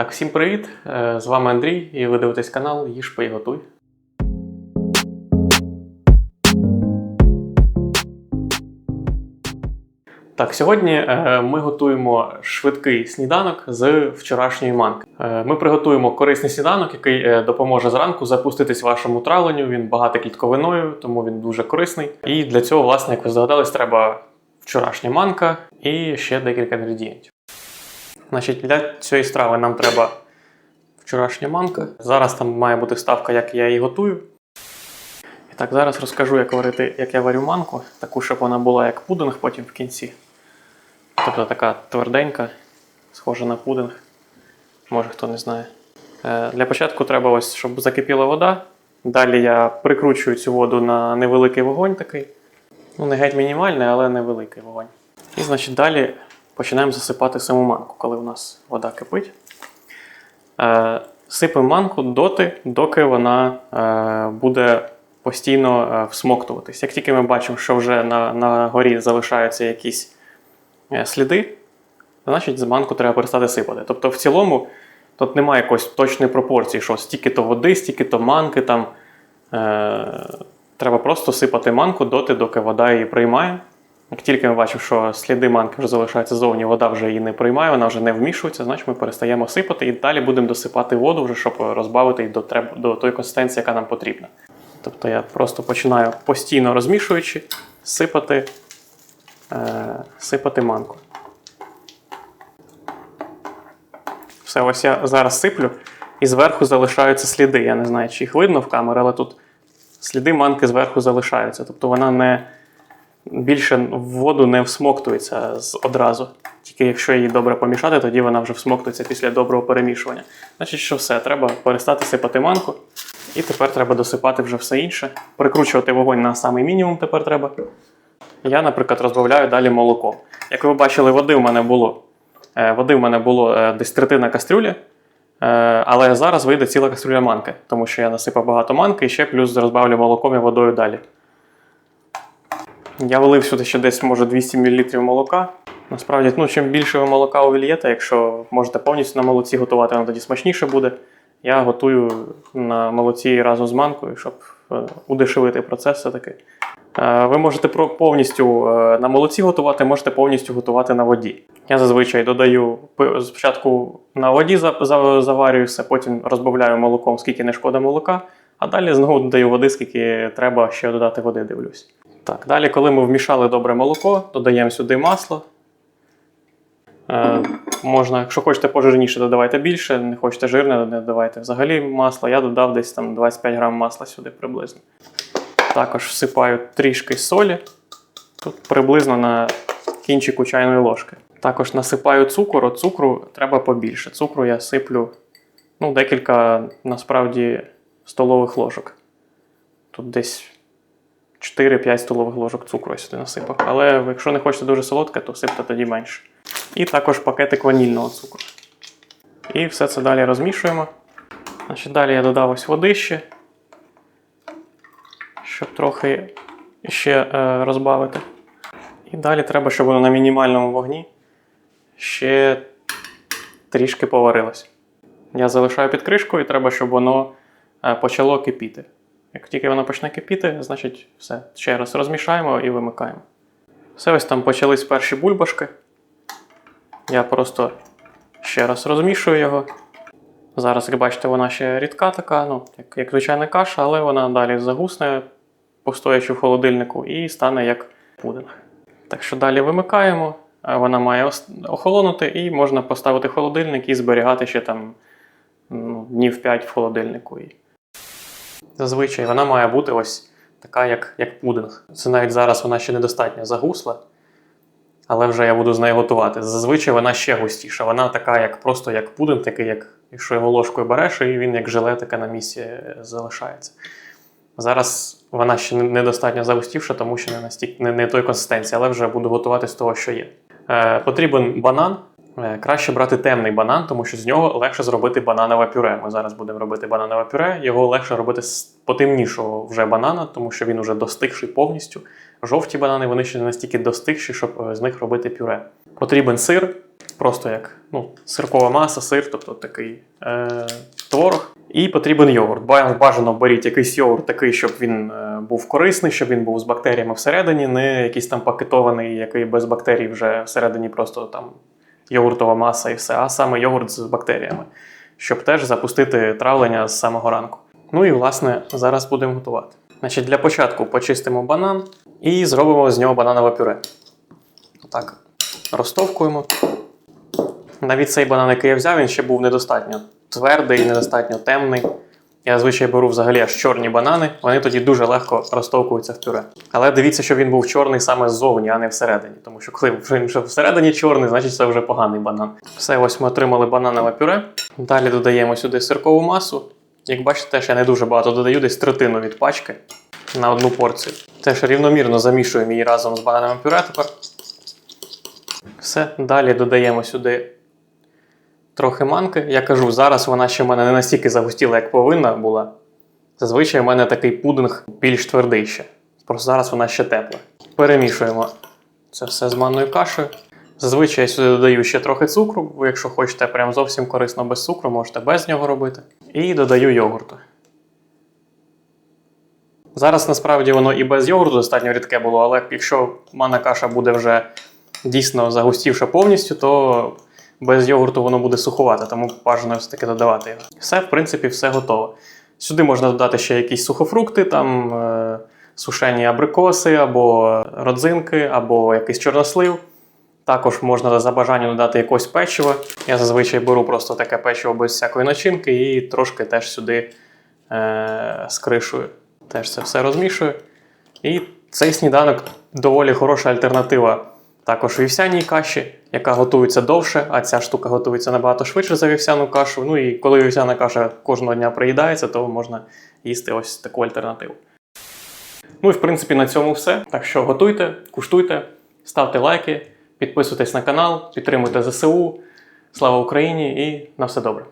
Так, всім привіт! Е, З вами Андрій, і ви дивитесь канал Їж готуй. Так, сьогодні е, ми готуємо швидкий сніданок з вчорашньої манки. Е, Ми приготуємо корисний сніданок, який допоможе зранку запуститись вашому травленню. Він багатий клітковиною, тому він дуже корисний. І для цього, власне, як ви здогадались, треба вчорашня манка і ще декілька інгредієнтів. Значить, для цієї страви нам треба вчорашня манка. Зараз там має бути вставка, як я її готую. І так, зараз розкажу, як варити, як я варю манку, таку, щоб вона була як пудинг потім в кінці. Тобто така тверденька, схожа на пудинг. Може хто не знає. Е, Для початку треба ось, щоб закипіла вода. Далі я прикручую цю воду на невеликий вогонь такий. Ну, не геть мінімальний, але невеликий вогонь. І, значить, далі починаємо засипати саму манку, коли у нас вода кипить. Е, Сипемо манку доти, доки вона е, буде постійно е, всмоктуватись. Як тільки ми бачимо, що вже на, на горі залишаються якісь сліди, значить з манку треба перестати сипати. Тобто, в цілому тут немає якоїсь точної пропорції, що стільки-то води, стільки-то манки. Там, е, треба просто сипати манку доти, доки вода її приймає. Як тільки ми бачимо, що сліди манки вже залишаються зовні, вода вже її не приймає, вона вже не вмішується, значить ми перестаємо сипати і далі будемо досипати воду, вже, щоб розбавити її до, треб- до тої консистенції, яка нам потрібна. Тобто я просто починаю постійно розмішуючи, сипати, е, сипати манку. Все, ось я зараз сиплю, і зверху залишаються сліди. Я не знаю, чи їх видно в камері, але тут сліди манки зверху залишаються. Тобто вона не більше в воду не всмоктується одразу. Тільки якщо її добре помішати, тоді вона вже всмоктується після доброго перемішування. Значить, що все, треба перестати сипати манку. І тепер треба досипати вже все інше. Прикручувати вогонь на самий мінімум тепер треба. Я, наприклад, розбавляю далі молоком. Як ви бачили, води в мене було. е, Води в мене було е, десь третина кастрюлі. Е, Але зараз вийде ціла кастрюля манки, тому що я насипав багато манки і ще плюс розбавлю молоком і водою далі. Я вилив сюди ще десь, може, 200 мл молока. Насправді, ну, чим більше ви молока увільєте, якщо можете повністю на молоці готувати, воно тоді смачніше буде. Я готую на молоці разом з манкою, щоб е, удешевити процес все-таки. Е, Ви можете повністю е, на молоці готувати, можете повністю готувати на воді. Я зазвичай додаю спочатку на воді за- за- заварюю все, потім розбавляю молоком, скільки не шкода молока, а далі знову додаю води, скільки треба ще додати води, дивлюсь. Так, далі, коли ми вмішали добре молоко, додаємо сюди масло. Е, можна, якщо хочете пожирніше, додавайте більше, не хочете жирне, не додавайте взагалі масло. Я додав десь там 25 грам масла сюди приблизно. Також всипаю трішки солі. Тут приблизно на кінчику чайної ложки. Також насипаю цукор, цукру треба побільше. Цукру я сиплю ну, декілька насправді столових ложок. Тут десь 4-5 столових ложок цукру сюди насипав. Але якщо не хочете дуже солодке, то сипте тоді менше. І також пакетик ванільного цукру. І все це далі розмішуємо. Значить, далі я додав ось води ще, щоб трохи ще е, розбавити. І далі треба, щоб воно на мінімальному вогні ще трішки поварилось. Я залишаю під кришкою, і треба, щоб воно е, почало кипіти. Як тільки воно почне кипіти, значить все. Ще раз розмішаємо і вимикаємо. Все ось там почались перші бульбашки. Я просто ще раз розмішую його. Зараз, як бачите, вона ще рідка така, ну, як, як звичайна каша, але вона далі загусне, постоячи в холодильнику, і стане як пудинг. Так що далі вимикаємо, вона має охолонути, і можна поставити холодильник і зберігати ще там ну, днів 5 в холодильнику. Зазвичай вона має бути ось така, як, як пудинг. Це навіть зараз вона ще недостатньо загусла, але вже я буду з нею готувати. Зазвичай вона ще густіша. Вона така, як просто як пудинг, такий, як якщо його ложкою береш, і він як желе таке на місці залишається. Зараз вона ще не- недостатньо загустівша, тому що не настільки не, не той консистенції, але вже буду готувати з того, що є. Е, потрібен банан. Е, Краще брати темний банан, тому що з нього легше зробити бананове пюре. Ми зараз будемо робити бананове пюре. Його легше робити з потемнішого вже банана, тому що він вже достигший повністю. Жовті банани вони ще не настільки достигші, щоб е, з них робити пюре. Потрібен сир. просто як ну, сиркова маса, сир, тобто такий е, творог. І потрібен йогурт. Ба- Бажано беріть якийсь йогурт такий, щоб він е, був корисний, щоб він був з бактеріями всередині, не якийсь там пакетований, який без бактерій вже всередині просто там йогуртова маса і все, а саме йогурт з бактеріями, щоб теж запустити травлення з самого ранку. Ну і власне зараз будемо готувати. Значить, для початку почистимо банан і зробимо з нього бананове пюре. Отак розтовкуємо. Навіть цей банан, який я взяв, він ще був недостатньо твердий, недостатньо темний. Я зазвичай беру взагалі аж чорні банани, вони тоді дуже легко розтовкуються в пюре. Але дивіться, що він був чорний саме ззовні, а не всередині. Тому що коли він вже всередині чорний, значить це вже поганий банан. Все, ось ми отримали бананове пюре. Далі додаємо сюди сиркову масу. Як бачите, теж я не дуже багато додаю, десь третину від пачки на одну порцію. Теж рівномірно замішуємо її разом з банановим пюре тепер. Все, далі додаємо сюди трохи манки. Я кажу, зараз вона ще в мене не настільки загустіла, як повинна була. Зазвичай в мене такий пудинг більш твердий ще. Просто зараз вона ще тепла. Перемішуємо це все з манною кашею. Зазвичай я сюди додаю ще трохи цукру, ви якщо хочете прям зовсім корисно без цукру, можете без нього робити. І додаю йогурту. Зараз насправді воно і без йогурту достатньо рідке було, але якщо манна каша буде вже дійсно загустівша повністю, то без йогурту воно буде суховате, тому бажано все-таки додавати його. Все, в принципі, все готово. Сюди можна додати ще якісь сухофрукти, там е, сушені абрикоси, або родзинки, або якийсь чорнослив. Також можна за бажанням додати якось печиво. Я зазвичай беру просто таке печиво без всякої начинки і трошки теж сюди е, скришую. Теж це все розмішую. І цей сніданок доволі хороша альтернатива також вівсяній каші, яка готується довше, а ця штука готується набагато швидше за вівсяну кашу. Ну і коли вівсяна каша кожного дня приїдається, то можна їсти ось таку альтернативу. Ну і в принципі на цьому все. Так що готуйте, куштуйте, ставте лайки, підписуйтесь на канал, підтримуйте ЗСУ. Слава Україні і на все добре!